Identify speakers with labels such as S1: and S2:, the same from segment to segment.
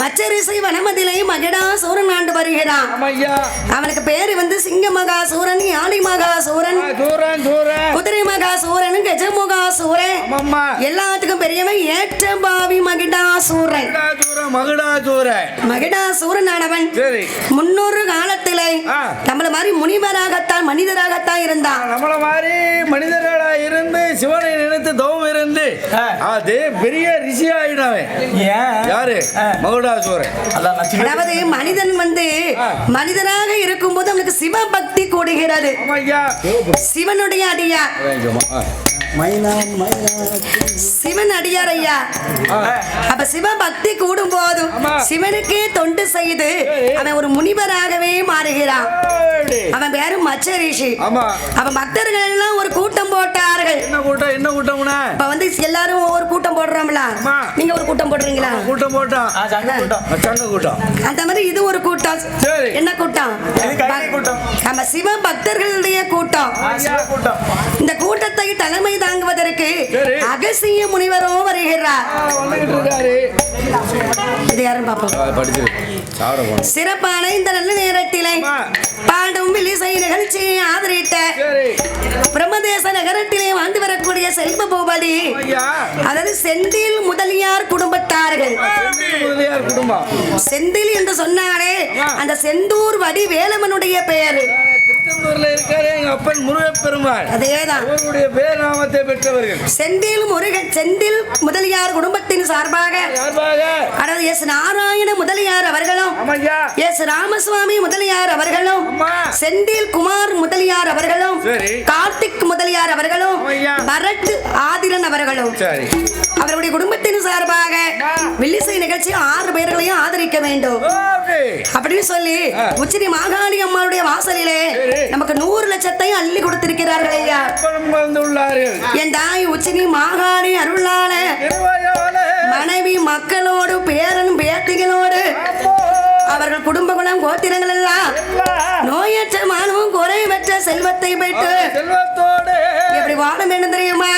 S1: மச்சரிசை வனமதிலை மகிடா சூரன் ஆண்டு வருகிறான் அவனுக்கு பேரு வந்து சிங்க மகாசூரன் யானை மகாசூரன் குதிரை மகாசூரன் கஜமுகாசூரன். எல்லாத்துக்கும் பெரியவன் ஏற்றபாவி மகிடாசூரன்.
S2: மகிடா தூரம் மகிடா தூரம்
S1: மகிடாசூரன் ஆனவன். முன்னொரு காலத்திலே
S2: ஆ.
S1: நம்மள மாதிரி முனிவராகத்தான் மனிதராகத்தான் இருந்தான்.
S2: நம்மள மாதிரி மனிதர்களா இருந்து சிவனை நினைத்து தவம் இருந்து அது பெரிய ரிஷி ஆயிடாவே யாரு?
S3: சின்ன
S1: அதாவது மனிதன் வந்து. மனிதனாக இருக்கும்போது அவனுக்கு சிவபக்தி கூடுகிறது.
S2: ஆமையா
S1: சிவனுடைய அடியா சிவன் அடியார் ஐயா அப்ப சிவபக்தி கூடும் போதும். சிவனுக்கே தொண்டு செய்து. அவன் ஒரு முனிவராகவே மாறுகிறான்? அவன் பேரும் மச்ச ரிஷி
S2: ஆமா
S1: அவன் பக்தர்கள் எல்லாம் ஒரு கூட்டம் போட்டார்கள்.
S2: என்ன கூட்டம் என்ன கூட்டம்னா
S1: இப்ப வந்து எல்லாரும் ஒவ்வொரு கூட்டம் போடுறோம்ல. நீங்க ஒரு கூட்டம் போடுறீங்களா?
S2: கூட்டம் போட்டோம்
S3: சங்க கூட்டம்.
S1: அந்த மாதிரி இது ஒரு கூட்டம்.
S2: சரி.
S1: என்ன கூட்டம்?
S3: இது கைதி கூட்டம்.
S1: நம்ம சிவ பக்தர்களுடைய கூட்டம். இந்த கூட்டத்தை தலைமை தாங்குவதற்கு. அகசிய முனிவரும் வருகிறார்.
S2: ஆ, வந்துகிட்டு இருக்காரு.
S1: இது யாரும் பார்ப்போம். சிறப்பான இந்த நல்ல நேரத்திலே. பாடும் வில்லிசை நிகழ்ச்சியை ஆதரித்த
S2: சரி.
S1: பிரம்மதேச நகரத்திலே வாழ்ந்து வரக்கூடிய செல்வ பூபதி அதாவது செந்தில் முதலியார் குடும்பத்தார்கள்.
S2: முதலியார் குடும்பம்.
S1: செந்தில் என்று சொன்னாலே. அந்த செந்தூர் வடி வேலவனுடைய பெயர்.
S2: திருச்செந்தூர்ல இருக்காரு எங்க அப்பன் முருகப்பெருமாள்.
S1: அதேதான்.
S2: அவருடைய பேர் நாமத்தை பெற்றவர்கள்.
S1: செந்தில் முருகன் செந்தில் முதலியார் குடும்பத்தின் சார்பாக.
S2: சார்பாக?
S1: அதாவது எஸ் நாராயண முதலியார் அவர்களும் எஸ் ராமசுவாமி முதலியார் அவர்களும். செந்தில் குமார் முதலியார் அவர்களும். கார்த்திக் முதலியார் அவர்களும். பரத் ஆதிரன் அவர்களும். அவருடைய குடும்பத்தின் சார்பாக வில்லிசை நிகழ்ச்சி ஆறு பேர்களையும் ஆதரிக்க வேண்டும். அப்படின்னு சொல்லி
S2: ஆ.
S1: உச்சினி மாகாளி அம்மாவுடைய வாசலிலே. நமக்கு நூறு லட்சத்தையும் அள்ளி கொடுத்திருக்கிறார்கள் ஐயா.
S2: வந்துள்ளார்கள்.
S1: என் தாய் உச்சினி மாகாணி அருளால மனைவி மக்களோடு பேரன் பேத்திகளோடு அவர்கள் குடும்ப குலம் கோத்திரங்கள் எல்லாம் நோயற்ற மானமும் குறைவற்ற செல்வத்தை பெற்று எப்படி வாழ வேண்டும் தெரியுமா?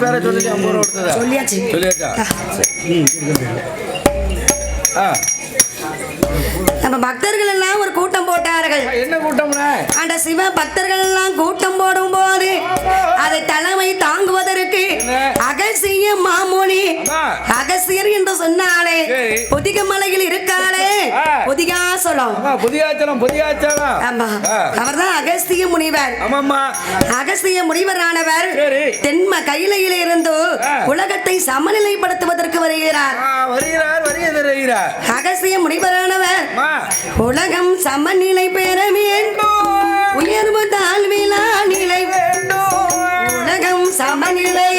S2: பேரை சொல்லிட்டு ஐம்பது ரூபா கொடுத்ததா.
S1: சொல்லியாச்சு.
S2: சொல்லியாச்சா? ஆ.
S1: நம்ம பக்தர்கள் எல்லாம் ஒரு கூட்டம் போட்டார்கள்.
S2: என்ன கூட்டம்னா?
S1: அந்த சிவ பக்தர்கள் எல்லாம் கூட்டம் போடும் போது அகசியர் என்று சொன்னாலே. புதிக மலையில் இருக்காளே. புதிகாசலம்
S2: புதியாச்சலம் புதியாச்சலம்
S1: ஆமா. அவர்தான் அகஸ்திய முனிவர்.
S2: ஆமாம்மா.
S1: அகஸ்திய முனிவரானவர். தென்ம கையிலையில இருந்து. உலகத்தை சமநிலைப்படுத்துவதற்கு வருகிறார்.
S2: வருகிறார் வருகை தருகிறார்.
S1: அகஸ்திய முனிவரானவர் உலகம் சமநிலை பெற வேண்டும். உயர்வு தாழ்விலா நிலை உலகம் சமநிலை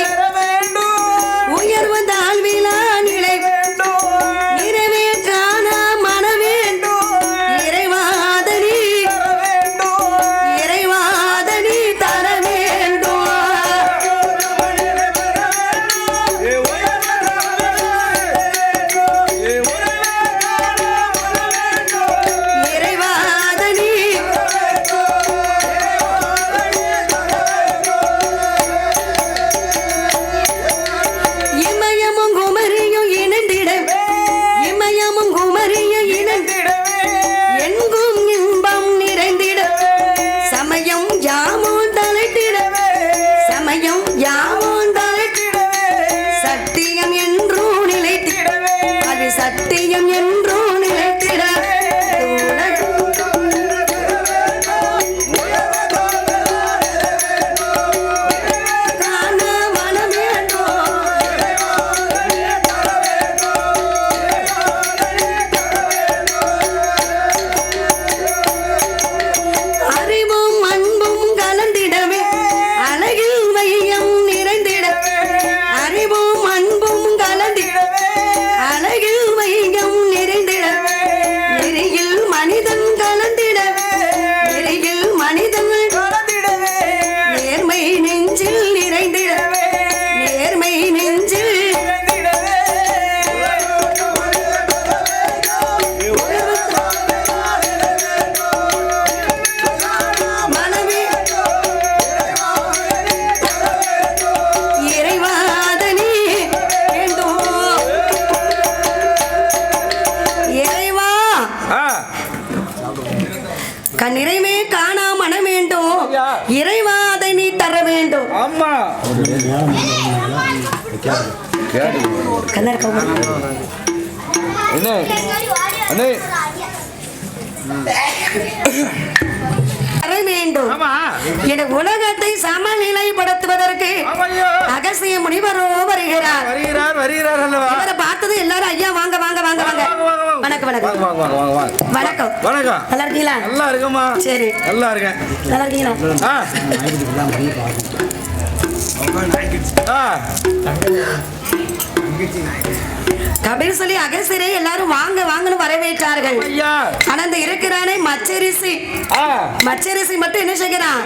S1: காணா மனம் வேண்டும். இறைவா அதை நீ தர வேண்டும்.
S2: ஆமா. என்ன
S1: வேண்டும். என உலகத்தை சமநிலைப்படுத்துவதற்கு அகசிய முனிவரோ வருகிறார்.
S2: வருகிறார் வருகிறார் அல்லவா?
S1: இவரை பார்த்தது எல்லாரும் ஐயா வாங்க வாங்க வாங்க வாங்க. வணக்கம் வணக்கம். வணக்கம்.
S2: வணக்கம்.
S1: நல்லா இருக்கீங்களா?
S2: நல்லா இருக்கம்மா.
S1: சரி.
S2: நல்லா இருக்கேன்.
S1: நல்லா இருக்கீங்களா?
S2: ஆ. ஆ.
S1: கபீர் சொல்லி அகசியரை எல்லாரும் வாங்க வாங்கன்னு வரவேற்றார்கள்.
S2: ஐயா.
S1: ஆனா இந்த இருக்கிறானே மச்சரிசி. மச்சரிசி மட்டும் என்ன செய்கிறான்?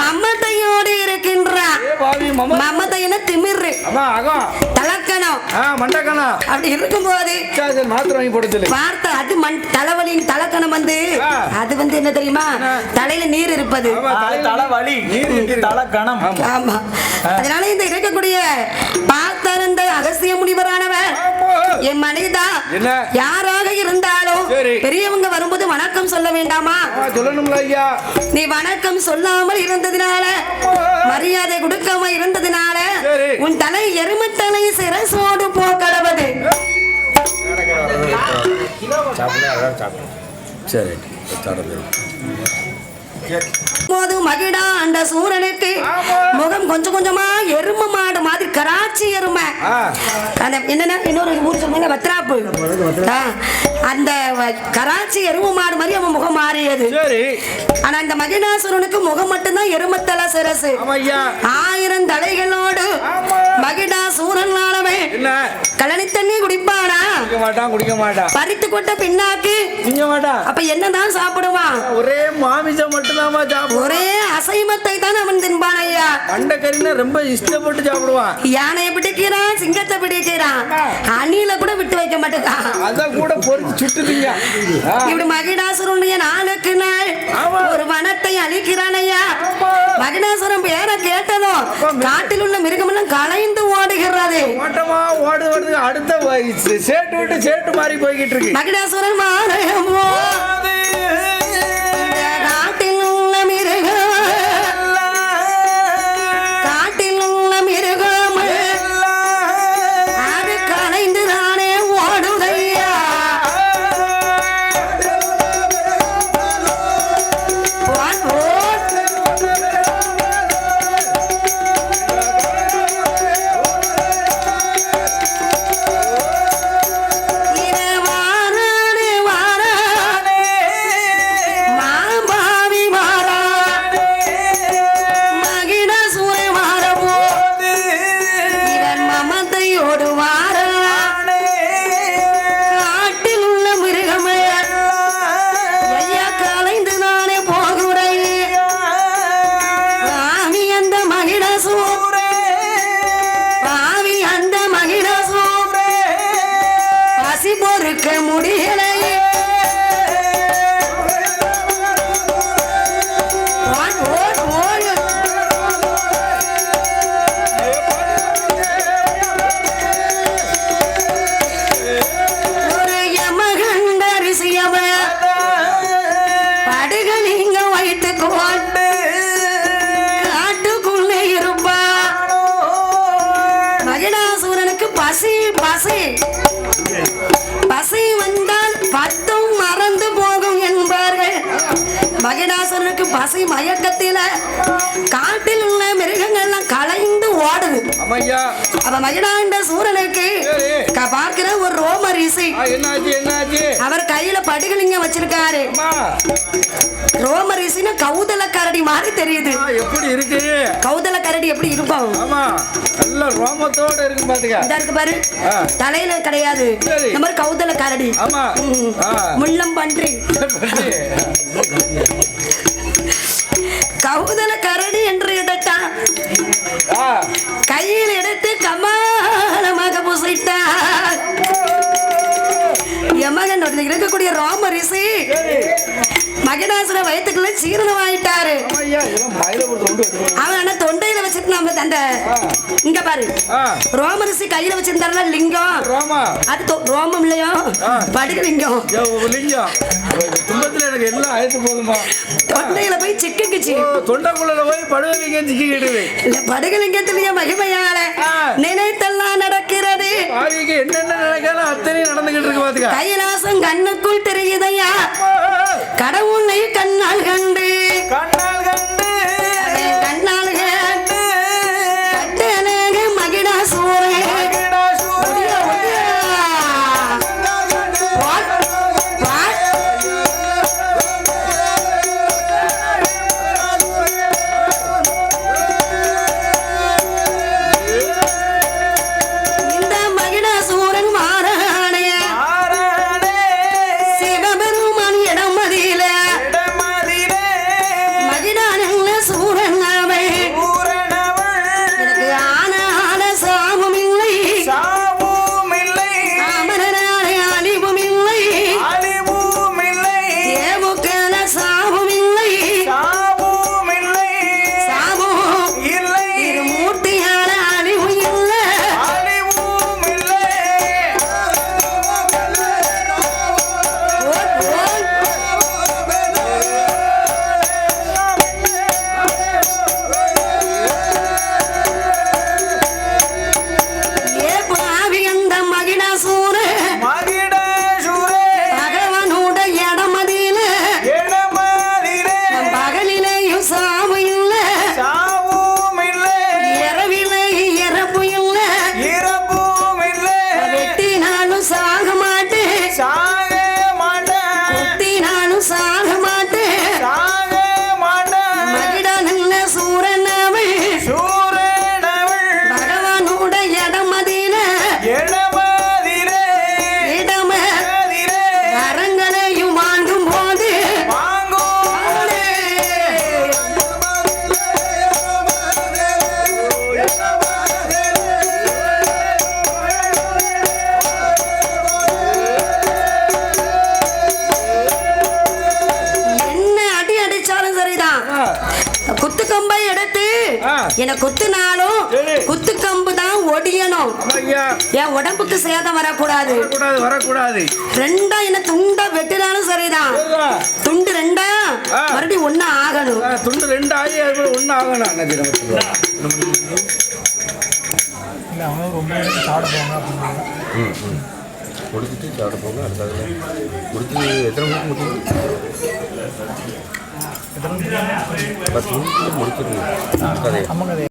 S1: மமதையோடு இருக்கின்றான்.
S2: ஏ பாவி மம
S1: மமதையின திமிரு.
S2: அம்மா அகம்.
S1: தலக்கணம்.
S2: ஆ மண்டக்கணா
S1: அப்படி இருக்கும்போது வார்த்தை அது மண் தலைவலியின் தலக்கணம் வந்து. அது வந்து என்ன தெரியுமா? தலையில நீர் இருப்பது.
S2: ஆமா,
S3: தலை
S2: தலையில
S3: வலி
S2: நீர் இருக்கிறது.
S3: தலை கணம்
S2: ஆமா.
S1: அதனால இந்த இருக்கக்கூடிய பார்த்தார்ந்த அகசிய முனிவரானவர். என் மனைவிதான்
S2: என்ன?
S1: யாராக இருந்தாலும். பெரியவங்க வரும்போது வணக்கம் சொல்ல வேண்டாமா
S2: சொல்லணும்ல ஐயா
S1: நீ வணக்கம் சொல்லாமல் இருந்ததினால மரியாதை கொடுக்காம இருந்ததினால. உன் தலை எருமத்தலை சிரசோடு போக்கடவது
S2: சரி
S1: போது மகிடா அந்த சூரனுக்கு. முகம் கொஞ்சம் கொஞ்சமா எரும மாடு மாதிரி கராச்சி எருமை. அந்த என்னன்னா? இன்னொரு ஊர் சொல்லுங்க பத்ராப்பு அந்த கராச்சி எரும மாடு மாதிரி அவன் முகம் மாறியது. ஆனா இந்த மகிடாசுரனுக்கு முகம் மட்டும்தான் எருமத்தல சிரசு. ஆயிரம் தலைகளோடு
S2: என்ன?
S1: கழனி தண்ணி குடிப்பானா?
S2: குடிக்க மாட்டான் குடிக்க மாட்டான்
S1: பறித்து கொட்ட பின்னாக்கு.
S2: திங்க மாட்டான்
S1: அப்ப என்னதான் சாப்பிடுவான்?
S2: ஒரே மாமிசம் சாப்பிடுவான்.
S1: ஒரே அசைவத்தை தான் அவன் தின்பான் ஐயா
S2: அண்டைக்கறினா ரொம்ப இஷ்டப்பட்டு சாப்பிடுவான்.
S1: யானையை பிடிக்கிறான் சிங்கத்தை பிடிக்கிறான். அணில கூட விட்டு வைக்க மாட்டேங்கான்
S2: அதான் கூட பொறிச்சு சுட்டுதீங்க
S1: இப்படி மகிடாசுரனுடைய நாளுக்கு நாள். ஒரு வனத்தை அழிக்கிறான் ஐயா. மகிடாசுரன் பேரை கேட்டதும் காட்டில் உள்ள மிருகமெல்லாம் கலைந்து ஓடுகிறது
S2: ஓட்டமா ஓடு ஓடுது அடுத்த சேட்டு விட்டு சேட்டு மாறி போய்கிட்டு இருக்கு.
S1: மகிடாசுரன் மாறமோ முடியலையே மகிடாசனுக்கு பசி மயக்கத்தில காட்டில் உள்ள மிருகங்கள்லாம் கலைந்து ஓடுது.
S2: அம்மையா.
S1: அப்ப மகிடாண்ட சூரனுக்கு பார்க்கிற ஒரு ரோம ரிஷி
S2: ஆ, என்னாச்சு என்னாச்சு?
S1: அவர் கையில படுகலிங்க வச்சிருக்காரு.
S2: அம்மா.
S1: ரோம ரிஷின்னு கௌதல கரடி மாதிரி தெரியுது.
S2: எப்படி இருக்கு?
S1: கௌதல கரடி எப்படி இருக்கும்?
S2: ஆமா. நல்ல ரோமத்தோட இருக்கு பாத்துக்க.
S1: இதா இருக்கு பாரு. தலையில கிடையாது. இந்த மாதிரி கௌதல கரடி.
S2: ஆமா.
S1: முள்ளம் பன்றி கௌதல கரடி என்று இடத்தான்
S2: ஆ,
S1: கையில் எடுத்து கமாலமாக புசைத்தார் யமகன் ஒருத்தர் இருக்கக்கூடிய ரோம ரிஷி மகடாசுர வயத்துக்குள்ள சீரணம் ஆயிட்டாரு. அவன் ஆனா தொண்டையில வச்சிட்டு நம்ம அந்த இங்க பாரு. ரோம ரிஷி கையில வச்சிருந்தாருல லிங்கம். அது ரோமம் இல்லையோ. படுக லிங்கம்.
S2: லிங்கம். துன்பத்துல எனக்கு எல்லாம் ஆயிட்டு போதுமா
S1: தொண்டையில போய் சிக்கிக்குச்சு
S2: தொண்டைக்குள்ள போய் படுவீங்க சிக்கிக்கிடுது
S1: இல்ல படுகலிங்கத்திலேயே மகிமையால. நினைத்தெல்லாம் நடக்கிறது.
S2: என்னென்ன நினைக்கலாம் அத்தனையும் நடந்துகிட்டு இருக்கு
S1: கைலாசம் கண்ணுக்குள் தெரியுதையா? கடவுளை கண்ணால் கண்டு. என்ன குத்துனாலும். குத்து கம்பு தான் ஒடியணும். என் உடம்புக்கு சேதம் வரக்கூடாது.
S2: வரக்கூடாது
S1: ரெண்டா என்ன துண்டா வெட்டினாலும் சரிதான். துண்டு ரெண்டா. மறுபடியும் ஒண்ணு ஆகணும்.
S2: துண்டு ரெண்டு ஆகி ஒண்ணு ஆகணும்.
S4: முடிச்சுட்டு சாப்பிட போங்க அடுத்தது முடிச்சு எத்தனை மணிக்கு முடிச்சு బస్ ముడికి